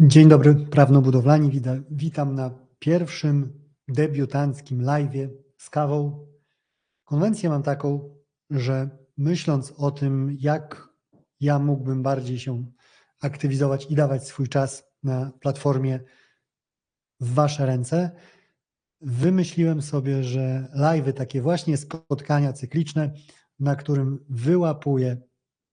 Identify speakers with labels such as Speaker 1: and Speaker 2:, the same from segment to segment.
Speaker 1: Dzień dobry, prawnobudowlani. Witam na pierwszym debiutanckim live'ie z kawą. Konwencję mam taką, że myśląc o tym, jak ja mógłbym bardziej się aktywizować i dawać swój czas na platformie w Wasze ręce, wymyśliłem sobie, że live'y, takie właśnie spotkania cykliczne, na którym wyłapuję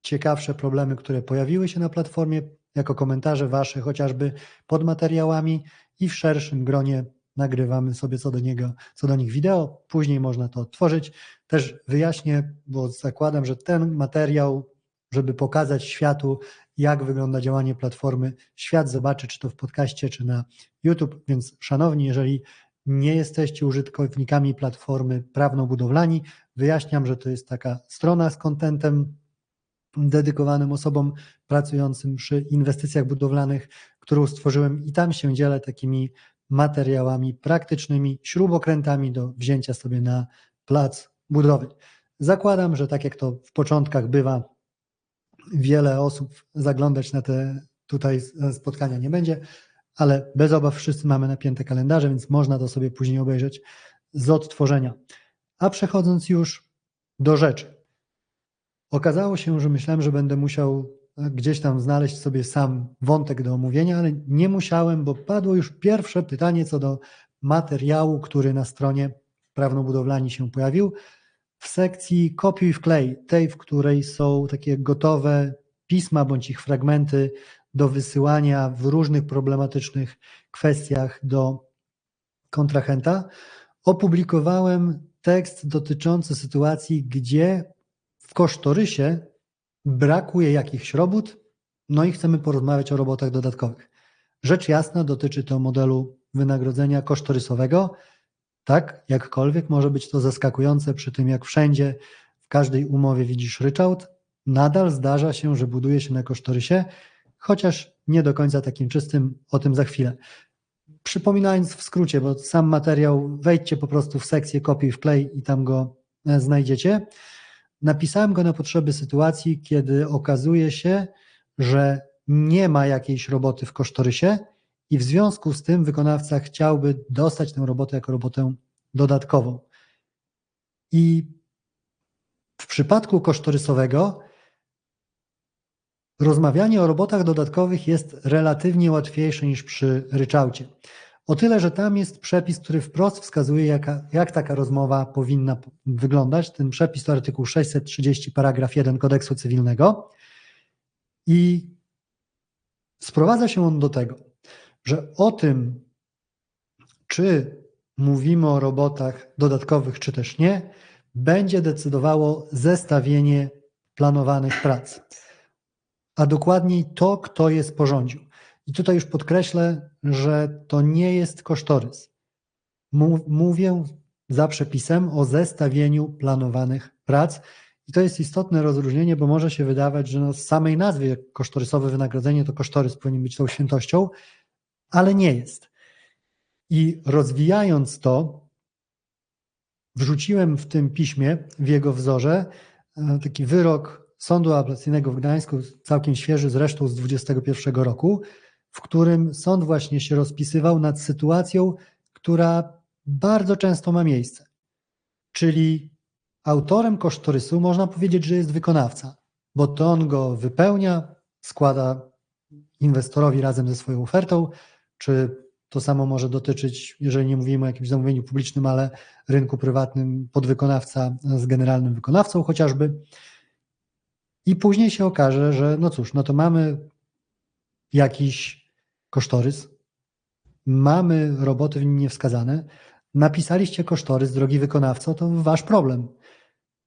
Speaker 1: ciekawsze problemy, które pojawiły się na platformie, jako komentarze Wasze, chociażby pod materiałami i w szerszym gronie nagrywamy sobie co do niego, co do nich wideo. Później można to odtworzyć. Też wyjaśnię, bo zakładam, że ten materiał, żeby pokazać światu, jak wygląda działanie platformy, świat zobaczy, czy to w podcaście, czy na YouTube. Więc, szanowni, jeżeli nie jesteście użytkownikami platformy prawno-budowlani, wyjaśniam, że to jest taka strona z kontentem dedykowanym osobom pracującym przy inwestycjach budowlanych, którą stworzyłem i tam się dzielę takimi materiałami praktycznymi, śrubokrętami do wzięcia sobie na plac budowy. Zakładam, że tak jak to w początkach bywa, wiele osób zaglądać na te tutaj spotkania nie będzie, ale bez obaw wszyscy mamy napięte kalendarze, więc można to sobie później obejrzeć z odtworzenia. A przechodząc już do rzeczy. Okazało się, że myślałem, że będę musiał e, gdzieś tam znaleźć sobie sam wątek do omówienia, ale nie musiałem, bo padło już pierwsze pytanie co do materiału, który na stronie prawnobudowlani się pojawił. W sekcji kopiuj w klej, tej, w której są takie gotowe pisma bądź ich fragmenty do wysyłania w różnych problematycznych kwestiach do kontrahenta, opublikowałem tekst dotyczący sytuacji, gdzie w kosztorysie brakuje jakichś robót, no i chcemy porozmawiać o robotach dodatkowych. Rzecz jasna dotyczy to modelu wynagrodzenia kosztorysowego. Tak, jakkolwiek może być to zaskakujące przy tym, jak wszędzie, w każdej umowie widzisz ryczałt, nadal zdarza się, że buduje się na kosztorysie, chociaż nie do końca takim czystym, o tym za chwilę. Przypominając w skrócie, bo sam materiał, wejdźcie po prostu w sekcję kopiuj w play i tam go e, znajdziecie. Napisałem go na potrzeby sytuacji, kiedy okazuje się, że nie ma jakiejś roboty w kosztorysie i w związku z tym wykonawca chciałby dostać tę robotę jako robotę dodatkową. I w przypadku kosztorysowego rozmawianie o robotach dodatkowych jest relatywnie łatwiejsze niż przy ryczałcie. O tyle, że tam jest przepis, który wprost wskazuje, jaka, jak taka rozmowa powinna wyglądać. Ten przepis to artykuł 630, paragraf 1 kodeksu cywilnego. I sprowadza się on do tego, że o tym, czy mówimy o robotach dodatkowych, czy też nie, będzie decydowało zestawienie planowanych prac, a dokładniej to, kto je sporządził. I tutaj już podkreślę, że to nie jest kosztorys. Mówię za przepisem o zestawieniu planowanych prac. I to jest istotne rozróżnienie, bo może się wydawać, że no z samej nazwy kosztorysowe wynagrodzenie to kosztorys powinien być tą świętością, ale nie jest. I rozwijając to, wrzuciłem w tym piśmie, w jego wzorze, e, taki wyrok Sądu Apelacyjnego w Gdańsku, całkiem świeży, zresztą z 2021 roku, w którym sąd właśnie się rozpisywał nad sytuacją, która bardzo często ma miejsce. Czyli autorem kosztorysu można powiedzieć, że jest wykonawca, bo to on go wypełnia, składa inwestorowi razem ze swoją ofertą, czy to samo może dotyczyć, jeżeli nie mówimy o jakimś zamówieniu publicznym, ale rynku prywatnym, podwykonawca z generalnym wykonawcą chociażby. I później się okaże, że no cóż, no to mamy jakiś kosztorys, mamy roboty w nim niewskazane, napisaliście kosztorys, drogi wykonawco, to wasz problem.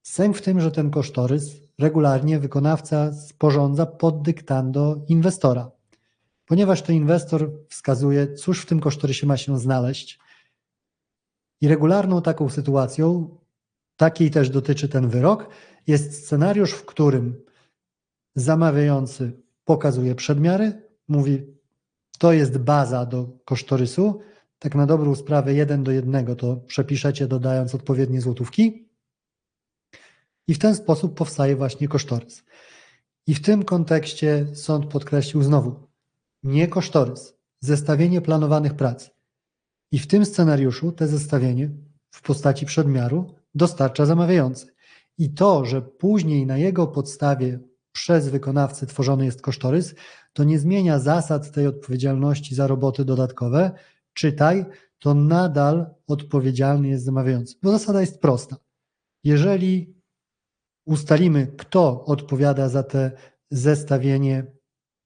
Speaker 1: Sęk w tym, że ten kosztorys regularnie wykonawca sporządza pod dyktando inwestora. Ponieważ to inwestor wskazuje, cóż w tym kosztorysie ma się znaleźć. I regularną taką sytuacją, takiej też dotyczy ten wyrok, jest scenariusz, w którym zamawiający pokazuje przedmiary, mówi to jest baza do kosztorysu. Tak na dobrą sprawę jeden do jednego to przepiszecie dodając odpowiednie złotówki. I w ten sposób powstaje właśnie kosztorys. I w tym kontekście sąd podkreślił znowu, nie kosztorys, zestawienie planowanych prac. I w tym scenariuszu te zestawienie w postaci przedmiaru dostarcza zamawiający. I to, że później na jego podstawie przez wykonawcę tworzony jest kosztorys, to nie zmienia zasad tej odpowiedzialności za roboty dodatkowe. Czytaj, to nadal odpowiedzialny jest zamawiający. Bo zasada jest prosta. Jeżeli ustalimy, kto odpowiada za te zestawienie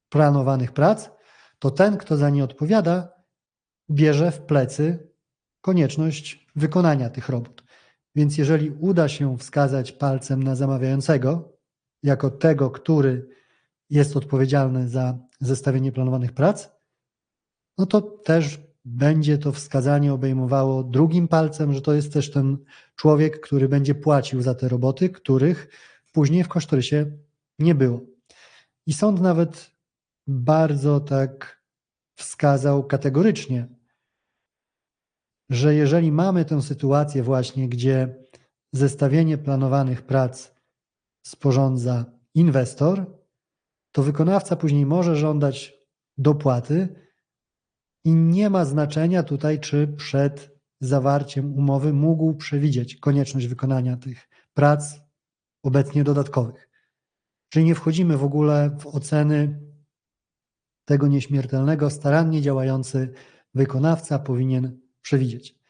Speaker 1: planowanych prac, to ten, kto za nie odpowiada, bierze w plecy konieczność wykonania tych robót. Więc jeżeli uda się wskazać palcem na zamawiającego, jako tego, który jest odpowiedzialny za zestawienie planowanych prac, no to też będzie to wskazanie obejmowało drugim palcem, że to jest też ten człowiek, który będzie płacił za te roboty, których później w kosztorysie nie było. I sąd nawet bardzo tak wskazał kategorycznie, że jeżeli mamy tę sytuację właśnie, gdzie zestawienie planowanych prac sporządza inwestor, to wykonawca później może żądać dopłaty i nie ma znaczenia tutaj, czy przed zawarciem umowy mógł przewidzieć konieczność wykonania tych prac obecnie dodatkowych. Czyli nie wchodzimy w ogóle w oceny tego nieśmiertelnego, starannie działający wykonawca powinien przewidzieć.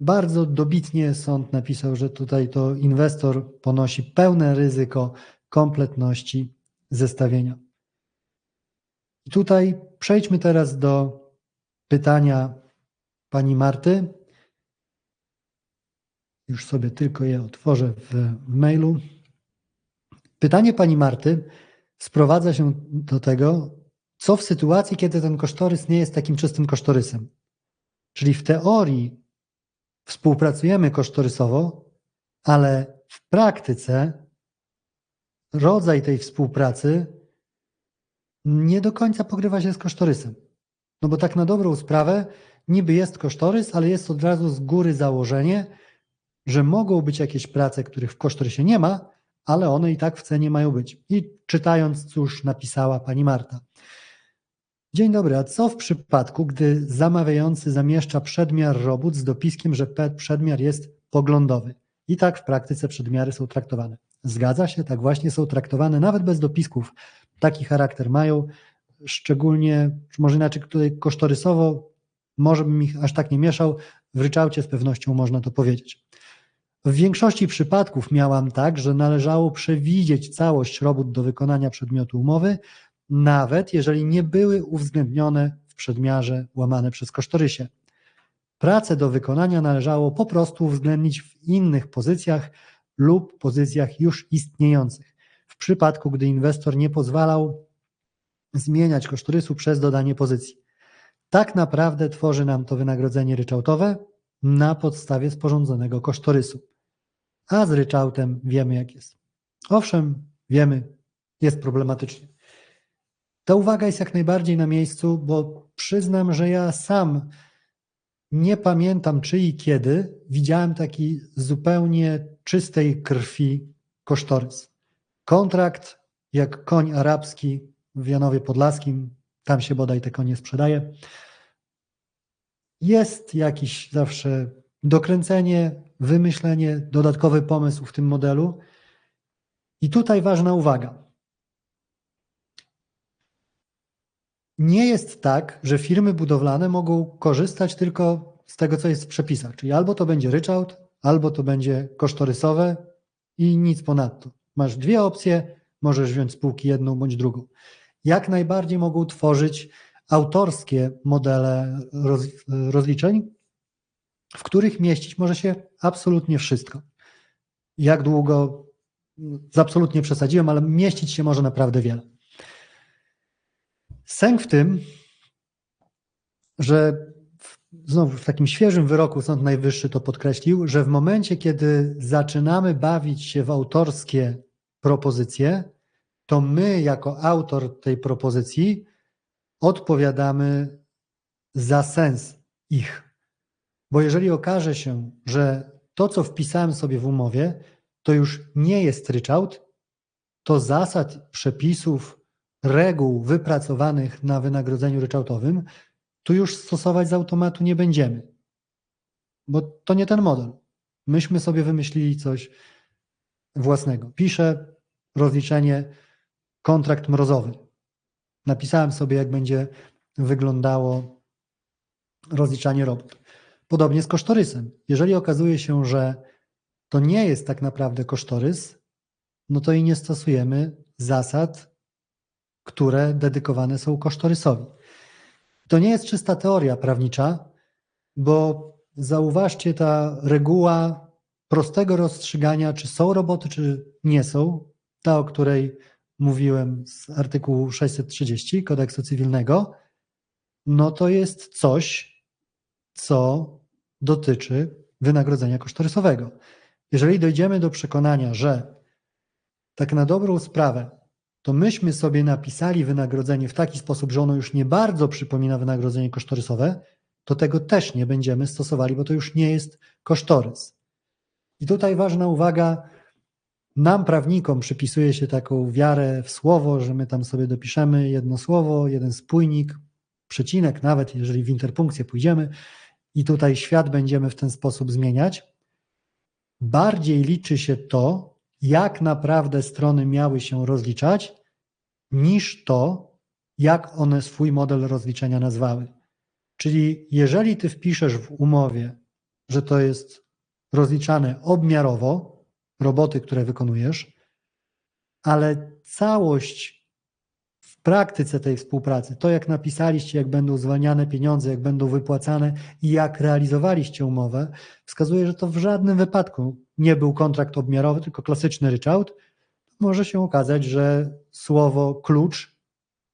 Speaker 1: Bardzo dobitnie sąd napisał, że tutaj to inwestor ponosi pełne ryzyko kompletności zestawienia. I tutaj przejdźmy teraz do pytania pani Marty. Już sobie tylko je otworzę w mailu. Pytanie pani Marty sprowadza się do tego, co w sytuacji, kiedy ten kosztorys nie jest takim czystym kosztorysem. Czyli w teorii współpracujemy kosztorysowo, ale w praktyce rodzaj tej współpracy nie do końca pokrywa się z kosztorysem. No bo tak na dobrą sprawę, niby jest kosztorys, ale jest od razu z góry założenie, że mogą być jakieś prace, których w kosztorysie nie ma, ale one i tak w cenie mają być. I czytając, cóż napisała pani Marta. Dzień dobry, a co w przypadku, gdy zamawiający zamieszcza przedmiar robót z dopiskiem, że przedmiar jest poglądowy? I tak w praktyce przedmiary są traktowane. Zgadza się, tak właśnie są traktowane, nawet bez dopisków. Taki charakter mają, szczególnie, może inaczej, tutaj kosztorysowo, może bym ich aż tak nie mieszał, w ryczałcie z pewnością można to powiedzieć. W większości przypadków miałam tak, że należało przewidzieć całość robót do wykonania przedmiotu umowy, nawet jeżeli nie były uwzględnione w przedmiarze łamane przez kosztorysie. Prace do wykonania należało po prostu uwzględnić w innych pozycjach lub pozycjach już istniejących. W przypadku, gdy inwestor nie pozwalał zmieniać kosztorysu przez dodanie pozycji. Tak naprawdę tworzy nam to wynagrodzenie ryczałtowe na podstawie sporządzonego kosztorysu. A z ryczałtem wiemy jak jest. Owszem, wiemy, jest problematycznie. Ta uwaga jest jak najbardziej na miejscu, bo przyznam, że ja sam nie pamiętam czy i kiedy widziałem taki zupełnie czystej krwi kosztorys. Kontrakt jak koń arabski w Janowie Podlaskim, tam się bodaj te konie sprzedaje. Jest jakiś zawsze dokręcenie, wymyślenie, dodatkowy pomysł w tym modelu. I tutaj ważna uwaga. Nie jest tak, że firmy budowlane mogą korzystać tylko z tego, co jest w przepisach. Czyli albo to będzie ryczałt, albo to będzie kosztorysowe i nic ponadto. Masz dwie opcje, możesz wziąć spółki jedną bądź drugą. Jak najbardziej mogą tworzyć autorskie modele roz, rozliczeń, w których mieścić może się absolutnie wszystko. Jak długo, absolutnie przesadziłem, ale mieścić się może naprawdę wiele. Sęk w tym, że znowu w takim świeżym wyroku Sąd Najwyższy to podkreślił, że w momencie, kiedy zaczynamy bawić się w autorskie propozycje, to my, jako autor tej propozycji, odpowiadamy za sens ich. Bo jeżeli okaże się, że to, co wpisałem sobie w umowie, to już nie jest ryczałt, to zasad, przepisów, reguł wypracowanych na wynagrodzeniu ryczałtowym, tu już stosować z automatu nie będziemy, bo to nie ten model. Myśmy sobie wymyślili coś własnego. Piszę rozliczenie kontrakt mrozowy. Napisałem sobie, jak będzie wyglądało rozliczanie robót. Podobnie z kosztorysem. Jeżeli okazuje się, że to nie jest tak naprawdę kosztorys, no to i nie stosujemy zasad, które dedykowane są kosztorysowi. To nie jest czysta teoria prawnicza, bo zauważcie ta reguła prostego rozstrzygania, czy są roboty, czy nie są, ta, o której mówiłem z artykułu 630 kodeksu cywilnego, no to jest coś, co dotyczy wynagrodzenia kosztorysowego. Jeżeli dojdziemy do przekonania, że tak na dobrą sprawę, to myśmy sobie napisali wynagrodzenie w taki sposób, że ono już nie bardzo przypomina wynagrodzenie kosztorysowe, to tego też nie będziemy stosowali, bo to już nie jest kosztorys. I tutaj ważna uwaga, nam prawnikom przypisuje się taką wiarę w słowo, że my tam sobie dopiszemy jedno słowo, jeden spójnik, przecinek, nawet jeżeli w interpunkcję pójdziemy i tutaj świat będziemy w ten sposób zmieniać. Bardziej liczy się to, jak naprawdę strony miały się rozliczać, niż to, jak one swój model rozliczenia nazwały. Czyli jeżeli ty wpiszesz w umowie, że to jest rozliczane obmiarowo, roboty, które wykonujesz, ale całość praktyce tej współpracy, to jak napisaliście, jak będą zwalniane pieniądze, jak będą wypłacane i jak realizowaliście umowę, wskazuje, że to w żadnym wypadku nie był kontrakt obmiarowy, tylko klasyczny ryczałt. Może się okazać, że słowo klucz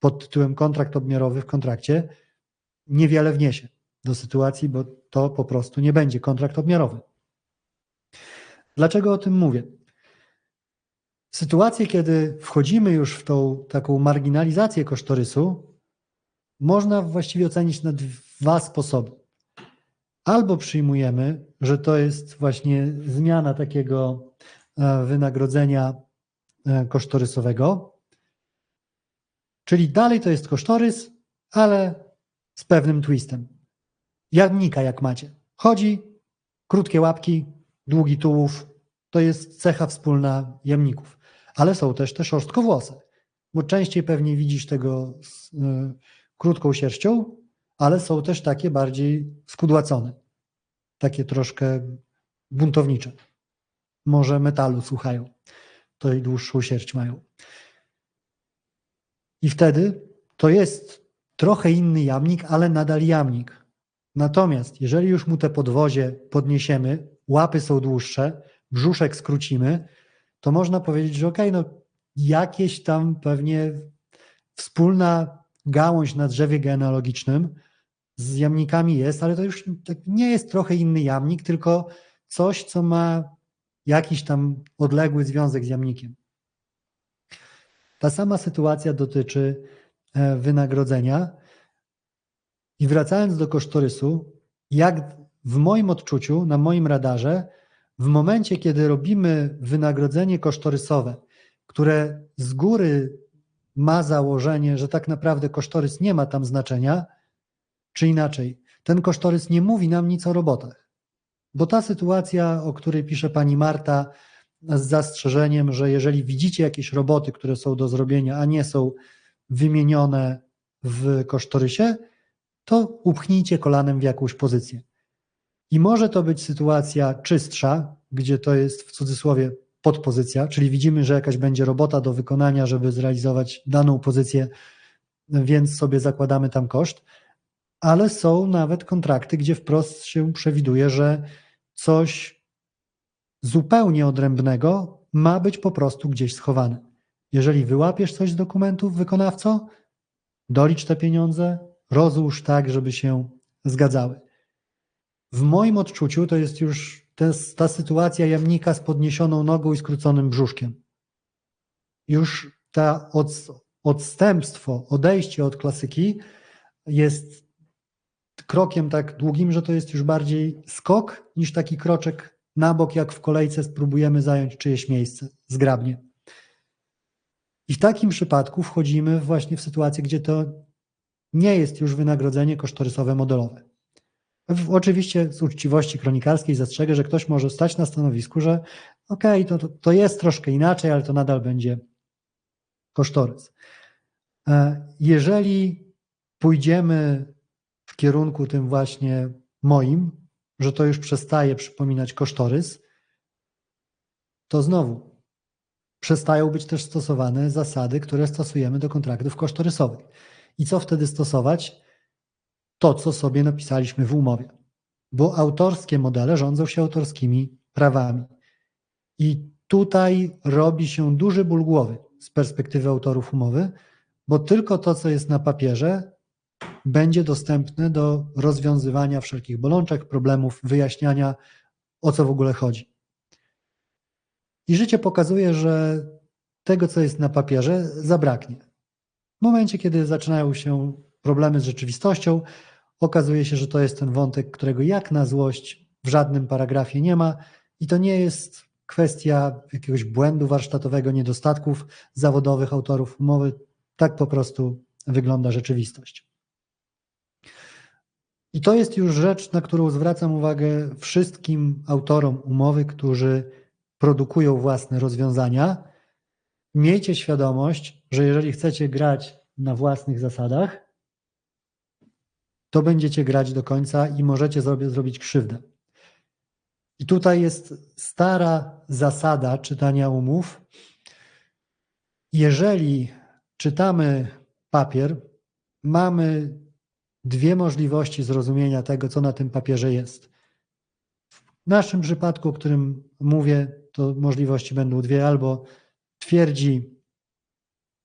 Speaker 1: pod tytułem kontrakt obmiarowy w kontrakcie niewiele wniesie do sytuacji, bo to po prostu nie będzie kontrakt obmiarowy. Dlaczego o tym mówię? Sytuacje, kiedy wchodzimy już w tą taką marginalizację kosztorysu, można właściwie ocenić na dwa sposoby. Albo przyjmujemy, że to jest właśnie zmiana takiego e, wynagrodzenia e, kosztorysowego, czyli dalej to jest kosztorys, ale z pewnym twistem. Jamnika jak macie. Chodzi, krótkie łapki, długi tułów, to jest cecha wspólna jamników. Ale są też te szorstkowłose, bo częściej pewnie widzisz tego z y, krótką sierścią, ale są też takie bardziej skudłacone, takie troszkę buntownicze. Może metalu słuchają, to i dłuższą sierść mają. I wtedy to jest trochę inny jamnik, ale nadal jamnik. Natomiast jeżeli już mu te podwozie podniesiemy, łapy są dłuższe, brzuszek skrócimy, to można powiedzieć, że okej, okay, no jakieś tam pewnie wspólna gałąź na drzewie genealogicznym z jamnikami jest, ale to już nie jest trochę inny jamnik, tylko coś, co ma jakiś tam odległy związek z jamnikiem. Ta sama sytuacja dotyczy E, wynagrodzenia. I wracając do kosztorysu, jak w moim odczuciu, na moim radarze, w momencie, kiedy robimy wynagrodzenie kosztorysowe, które z góry ma założenie, że tak naprawdę kosztorys nie ma tam znaczenia, czy inaczej, ten kosztorys nie mówi nam nic o robotach. Bo ta sytuacja, o której pisze pani Marta, z zastrzeżeniem, że jeżeli widzicie jakieś roboty, które są do zrobienia, a nie są wymienione w kosztorysie, to upchnijcie kolanem w jakąś pozycję. I może to być sytuacja czystsza, gdzie to jest w cudzysłowie podpozycja, czyli widzimy, że jakaś będzie robota do wykonania, żeby zrealizować daną pozycję, więc sobie zakładamy tam koszt, ale są nawet kontrakty, gdzie wprost się przewiduje, że coś zupełnie odrębnego ma być po prostu gdzieś schowane. Jeżeli wyłapiesz coś z dokumentów, wykonawco, dolicz te pieniądze, rozłóż tak, żeby się zgadzały. W moim odczuciu to jest już ta, ta sytuacja jamnika z podniesioną nogą i skróconym brzuszkiem. Już ta od, odstępstwo, odejście od klasyki jest krokiem tak długim, że to jest już bardziej skok niż taki kroczek na bok, jak w kolejce spróbujemy zająć czyjeś miejsce zgrabnie. I w takim przypadku wchodzimy właśnie w sytuację, gdzie to nie jest już wynagrodzenie kosztorysowe modelowe. W, oczywiście z uczciwości kronikarskiej zastrzegę, że ktoś może stać na stanowisku, że okej, okay, to, to jest troszkę inaczej, ale to nadal będzie kosztorys. E, jeżeli pójdziemy w kierunku tym właśnie moim, że to już przestaje przypominać kosztorys, to znowu przestają być też stosowane zasady, które stosujemy do kontraktów kosztorysowych. I co wtedy stosować? To, co sobie napisaliśmy w umowie. Bo autorskie modele rządzą się autorskimi prawami. I tutaj robi się duży ból głowy z perspektywy autorów umowy, bo tylko to, co jest na papierze, będzie dostępne do rozwiązywania wszelkich bolączek, problemów, wyjaśniania, o co w ogóle chodzi. I życie pokazuje, że tego, co jest na papierze, zabraknie. W momencie, kiedy zaczynają się problemy z rzeczywistością, okazuje się, że to jest ten wątek, którego jak na złość w żadnym paragrafie nie ma, i to nie jest kwestia jakiegoś błędu warsztatowego, niedostatków zawodowych autorów umowy. Tak po prostu wygląda rzeczywistość. I to jest już rzecz, na którą zwracam uwagę wszystkim autorom umowy, którzy produkują własne rozwiązania. Miejcie świadomość, że jeżeli chcecie grać na własnych zasadach, to będziecie grać do końca i możecie sobie zrobić krzywdę. I tutaj jest stara zasada czytania umów. Jeżeli czytamy papier, mamy dwie możliwości zrozumienia tego, co na tym papierze jest. W naszym przypadku, o którym mówię, to możliwości będą dwie: albo twierdzi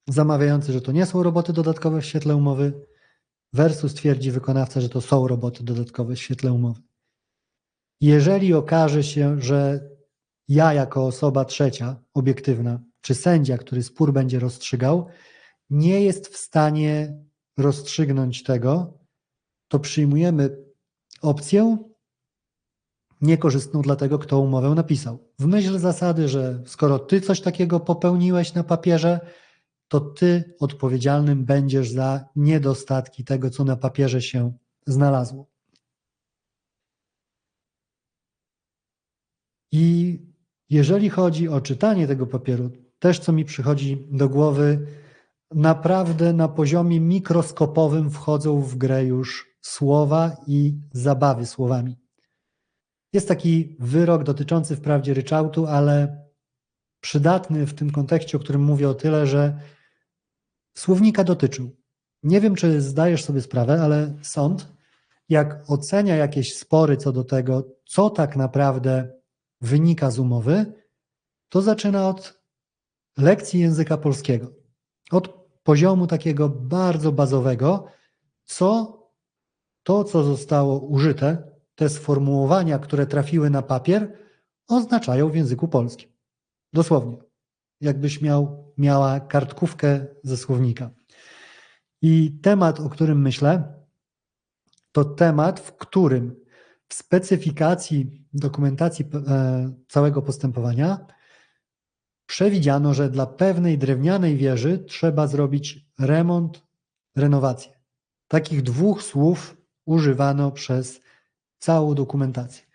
Speaker 1: zamawiający, że to nie są roboty dodatkowe w świetle umowy, versus twierdzi wykonawca, że to są roboty dodatkowe w świetle umowy. Jeżeli okaże się, że ja jako osoba trzecia, obiektywna, czy sędzia, który spór będzie rozstrzygał, nie jest w stanie rozstrzygnąć tego, to przyjmujemy opcję niekorzystną dla tego, kto umowę napisał. W myśl zasady, że skoro ty coś takiego popełniłeś na papierze, to ty odpowiedzialnym będziesz za niedostatki tego, co na papierze się znalazło. I jeżeli chodzi o czytanie tego papieru, też co mi przychodzi do głowy, naprawdę na poziomie mikroskopowym wchodzą w grę już słowa i zabawy słowami. Jest taki wyrok dotyczący wprawdzie ryczałtu, ale przydatny w tym kontekście, o którym mówię o tyle, że słownika dotyczył. Nie wiem, czy zdajesz sobie sprawę, ale sąd, jak ocenia jakieś spory co do tego, co tak naprawdę wynika z umowy, to zaczyna od lekcji języka polskiego. Od poziomu takiego bardzo bazowego, co to, co zostało użyte, te sformułowania, które trafiły na papier, oznaczają w języku polskim. Dosłownie. Jakbyś miał, miała kartkówkę ze słownika. I temat, o którym myślę, to temat, w którym w specyfikacji dokumentacji e, całego postępowania przewidziano, że dla pewnej drewnianej wieży trzeba zrobić remont, renowację. Takich dwóch słów używano przez całą dokumentację.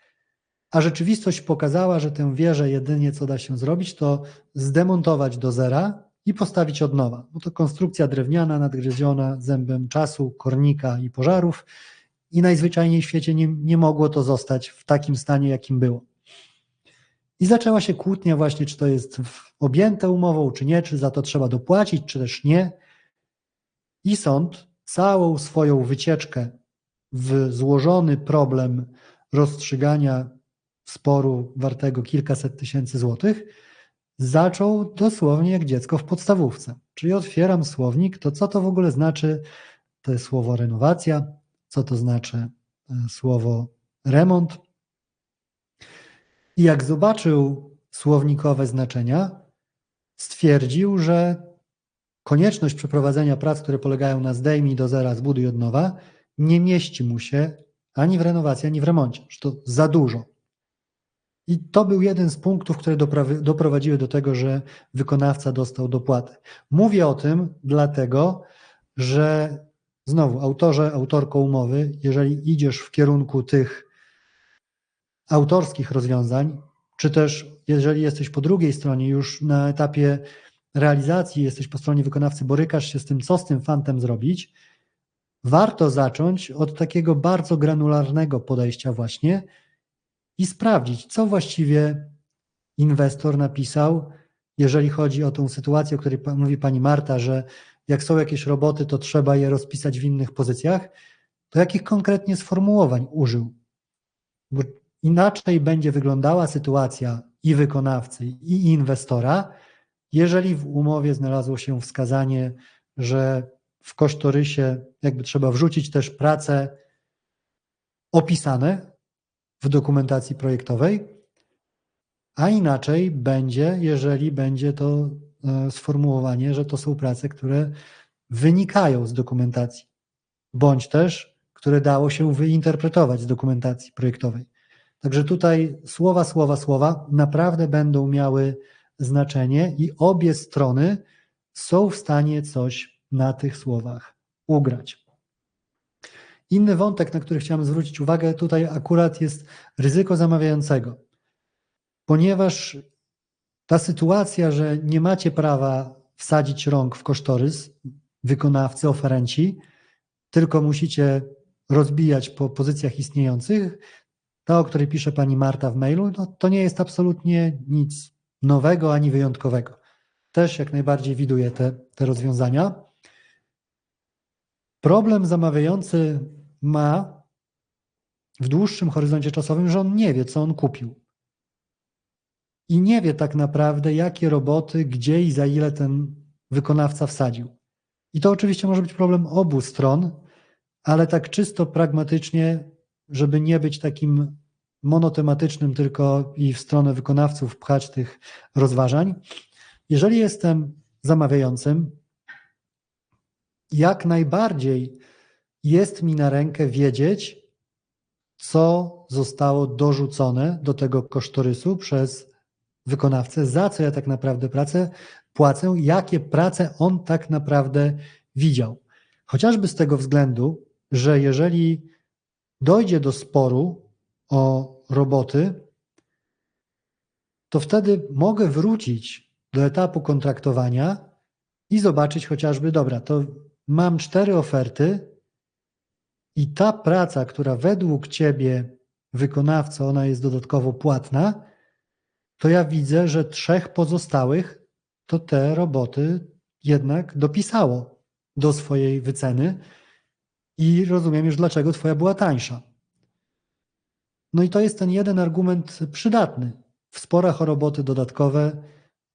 Speaker 1: A rzeczywistość pokazała, że tę wieżę jedynie co da się zrobić, to zdemontować do zera i postawić od nowa. Bo to konstrukcja drewniana, nadgryziona zębem czasu, kornika i pożarów i najzwyczajniej w świecie nie, nie mogło to zostać w takim stanie, jakim było. I zaczęła się kłótnia właśnie, czy to jest objęte umową, czy nie, czy za to trzeba dopłacić, czy też nie. I sąd całą swoją wycieczkę w złożony problem rozstrzygania sporu wartego kilkaset tysięcy złotych, zaczął dosłownie jak dziecko w podstawówce. Czyli otwieram słownik, to co to w ogóle znaczy to słowo renowacja, co to znaczy e, słowo remont. I jak zobaczył słownikowe znaczenia, stwierdził, że konieczność przeprowadzenia prac, które polegają na zdejmij do zera, zbuduj od nowa, nie mieści mu się ani w renowacji, ani w remoncie, że to za dużo. I to był jeden z punktów, które doprowadziły do tego, że wykonawca dostał dopłatę. Mówię o tym dlatego, że znowu autorze, autorko umowy, jeżeli idziesz w kierunku tych autorskich rozwiązań, czy też jeżeli jesteś po drugiej stronie, już na etapie realizacji, jesteś po stronie wykonawcy, borykasz się z tym, co z tym fantem zrobić, warto zacząć od takiego bardzo granularnego podejścia, właśnie i sprawdzić, co właściwie inwestor napisał, jeżeli chodzi o tą sytuację, o której mówi pani Marta, że jak są jakieś roboty, to trzeba je rozpisać w innych pozycjach, to jakich konkretnie sformułowań użył? Bo inaczej będzie wyglądała sytuacja i wykonawcy, i inwestora, jeżeli w umowie znalazło się wskazanie, że w kosztorysie jakby trzeba wrzucić też prace opisane w dokumentacji projektowej, a inaczej będzie, jeżeli będzie to e, sformułowanie, że to są prace, które wynikają z dokumentacji, bądź też, które dało się wyinterpretować z dokumentacji projektowej. Także tutaj słowa, słowa, słowa naprawdę będą miały znaczenie i obie strony są w stanie coś na tych słowach ugrać. Inny wątek, na który chciałem zwrócić uwagę, tutaj akurat jest ryzyko zamawiającego, ponieważ ta sytuacja, że nie macie prawa wsadzić rąk w kosztorys wykonawcy, oferenci, tylko musicie rozbijać po pozycjach istniejących, ta, o której pisze pani Marta w mailu, no, to nie jest absolutnie nic nowego ani wyjątkowego. Też jak najbardziej widuję te, te rozwiązania. Problem zamawiający ma w dłuższym horyzoncie czasowym, że on nie wie, co on kupił. I nie wie tak naprawdę, jakie roboty, gdzie i za ile ten wykonawca wsadził. I to oczywiście może być problem obu stron, ale tak czysto pragmatycznie, żeby nie być takim monotematycznym tylko i w stronę wykonawców pchać tych rozważań. Jeżeli jestem zamawiającym, jak najbardziej jest mi na rękę wiedzieć, co zostało dorzucone do tego kosztorysu przez wykonawcę, za co ja tak naprawdę pracę, płacę, jakie prace on tak naprawdę widział. Chociażby z tego względu, że jeżeli dojdzie do sporu o roboty, to wtedy mogę wrócić do etapu kontraktowania i zobaczyć chociażby, dobra, to mam cztery oferty i ta praca, która według Ciebie, wykonawca, ona jest dodatkowo płatna, to ja widzę, że trzech pozostałych to te roboty jednak dopisało do swojej wyceny i rozumiem już, dlaczego Twoja była tańsza. No i to jest ten jeden argument przydatny w sporach o roboty dodatkowe,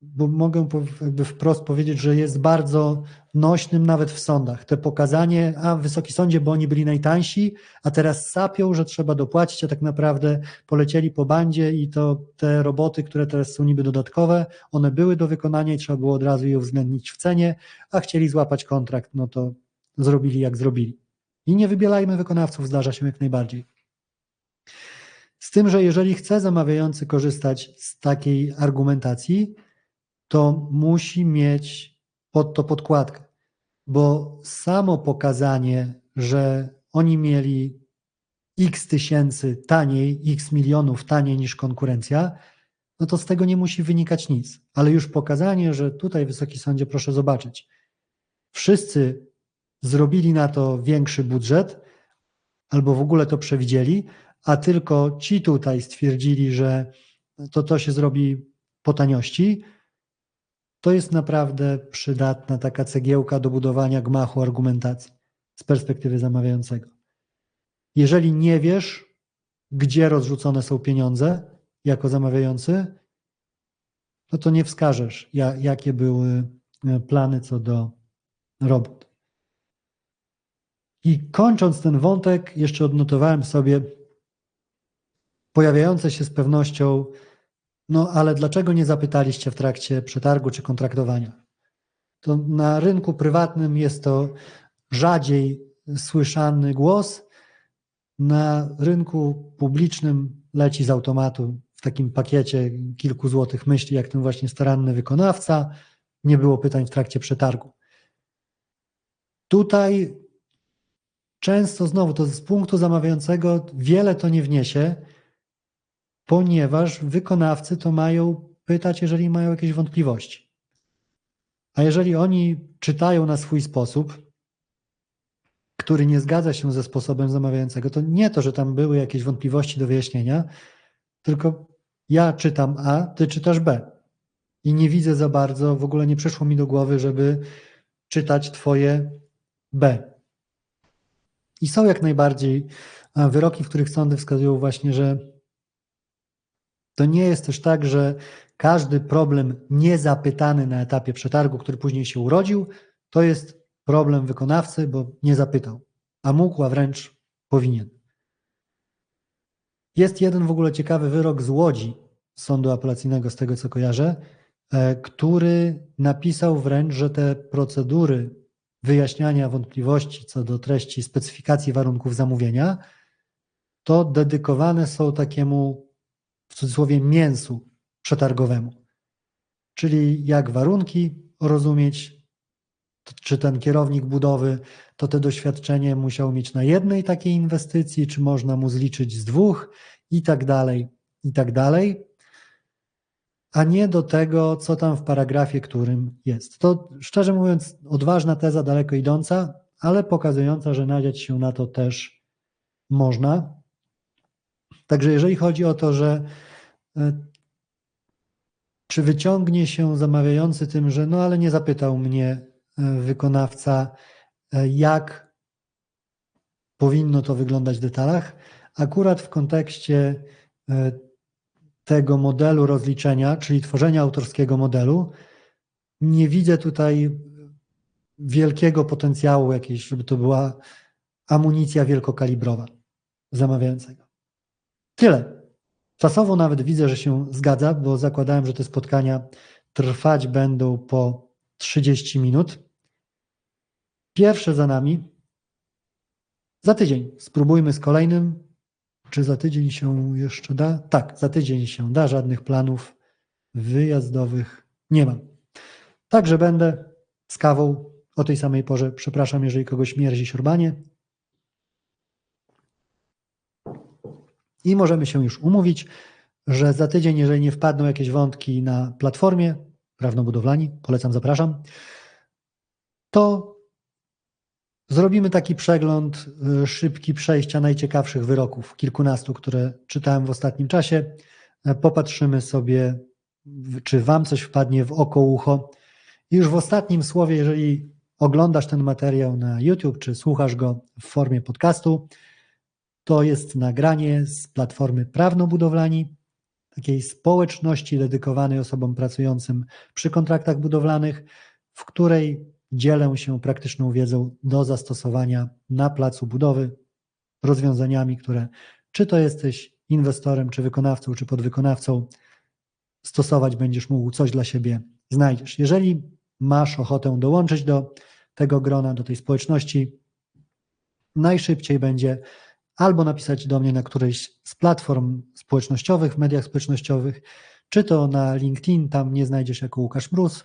Speaker 1: bo mogę jakby wprost powiedzieć, że jest bardzo nośnym nawet w sądach. Te pokazanie, a Wysoki Sądzie, bo oni byli najtańsi, a teraz sapią, że trzeba dopłacić, a tak naprawdę polecieli po bandzie i to te roboty, które teraz są niby dodatkowe, one były do wykonania i trzeba było od razu je uwzględnić w cenie, a chcieli złapać kontrakt, no to zrobili jak zrobili. I nie wybielajmy wykonawców, zdarza się jak najbardziej. Z tym, że jeżeli chce zamawiający korzystać z takiej argumentacji, to musi mieć pod to podkładkę, bo samo pokazanie, że oni mieli x tysięcy taniej, x milionów taniej niż konkurencja, no to z tego nie musi wynikać nic. Ale już pokazanie, że tutaj, Wysoki Sądzie, proszę zobaczyć, wszyscy zrobili na to większy budżet, albo w ogóle to przewidzieli, a tylko ci tutaj stwierdzili, że to to się zrobi po taniości, to jest naprawdę przydatna taka cegiełka do budowania gmachu argumentacji z perspektywy zamawiającego. Jeżeli nie wiesz, gdzie rozrzucone są pieniądze jako zamawiający, no to nie wskażesz, jakie były e, plany co do robót. I kończąc ten wątek, jeszcze odnotowałem sobie pojawiające się z pewnością, no ale dlaczego nie zapytaliście w trakcie przetargu czy kontraktowania? To na rynku prywatnym jest to rzadziej słyszany głos, na rynku publicznym leci z automatu takim pakiecie kilku złotych myśli, jak ten właśnie staranny wykonawca. Nie było pytań w trakcie przetargu. Tutaj często znowu to z punktu zamawiającego wiele to nie wniesie, ponieważ wykonawcy to mają pytać, jeżeli mają jakieś wątpliwości. A jeżeli oni czytają na swój sposób, który nie zgadza się ze sposobem zamawiającego, to nie to, że tam były jakieś wątpliwości do wyjaśnienia, tylko ja czytam A, ty czytasz B. I nie widzę za bardzo, w ogóle nie przyszło mi do głowy, żeby czytać Twoje B. I są jak najbardziej wyroki, w których sądy wskazują właśnie, że to nie jest też tak, że każdy problem niezapytany na etapie przetargu, który później się urodził, to jest problem wykonawcy, bo nie zapytał, a mógł, a wręcz powinien. Jest jeden w ogóle ciekawy wyrok z Łodzi, sądu apelacyjnego, z tego co kojarzę, e, który napisał wręcz, że te procedury wyjaśniania wątpliwości co do treści specyfikacji warunków zamówienia, to dedykowane są takiemu w cudzysłowie mięsu przetargowemu. Czyli jak warunki rozumieć, czy ten kierownik budowy to te doświadczenie musiał mieć na jednej takiej inwestycji, czy można mu zliczyć z dwóch i tak dalej, i tak dalej, a nie do tego, co tam w paragrafie, którym jest. To szczerze mówiąc, odważna teza, daleko idąca, ale pokazująca, że nadziać się na to też można. Także jeżeli chodzi o to, że e, czy wyciągnie się zamawiający tym, że no ale nie zapytał mnie e, wykonawca, e, jak powinno to wyglądać w detalach, akurat w kontekście tego modelu rozliczenia, czyli tworzenia autorskiego modelu, nie widzę tutaj wielkiego potencjału jakiejś, żeby to była amunicja wielkokalibrowa zamawiającego. Tyle. Czasowo nawet widzę, że się zgadza, bo zakładałem, że te spotkania trwać będą po 30 minut. Pierwsze za nami. Za tydzień spróbujmy z kolejnym. Czy za tydzień się jeszcze da? Tak, za tydzień się da. Żadnych planów wyjazdowych nie mam. Także będę z kawą o tej samej porze. Przepraszam, jeżeli kogoś mierzi siorbanie. I możemy się już umówić, że za tydzień, jeżeli nie wpadną jakieś wątki na platformie prawnobudowlani, polecam, zapraszam, to zrobimy taki przegląd y, szybki przejścia najciekawszych wyroków, kilkunastu, które czytałem w ostatnim czasie. E, popatrzymy sobie, czy Wam coś wpadnie w oko, ucho. I już w ostatnim słowie, jeżeli oglądasz ten materiał na YouTube, czy słuchasz go w formie podcastu, to jest nagranie z platformy Prawnobudowlani, takiej społeczności dedykowanej osobom pracującym przy kontraktach budowlanych, w której dzielę się praktyczną wiedzą do zastosowania na placu budowy, rozwiązaniami, które czy to jesteś inwestorem, czy wykonawcą, czy podwykonawcą, stosować będziesz mógł, coś dla siebie znajdziesz. Jeżeli masz ochotę dołączyć do tego grona, do tej społeczności, najszybciej będzie albo napisać do mnie na którejś z platform społecznościowych, w mediach społecznościowych, czy to na LinkedIn, tam mnie znajdziesz jako Łukasz Mróz,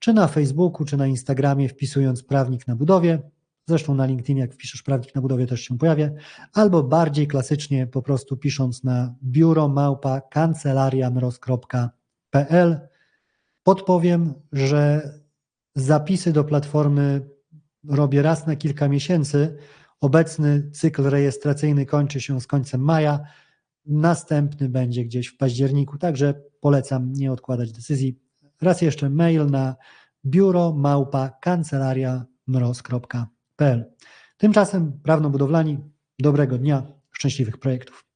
Speaker 1: czy na Facebooku, czy na Instagramie, wpisując prawnik na budowie. Zresztą na LinkedIn, jak wpiszesz prawnik na budowie, też się pojawia, albo bardziej klasycznie po prostu pisząc na biuro małpa kancelariamroz.pl. Podpowiem, że zapisy do platformy robię raz na kilka miesięcy, Obecny cykl rejestracyjny kończy się z końcem maja. Następny będzie gdzieś w październiku, także polecam nie odkładać decyzji. Raz jeszcze mail na biuro małpa kancelaria.mroz.pl. Tymczasem prawnobudowlani, dobrego dnia, szczęśliwych projektów.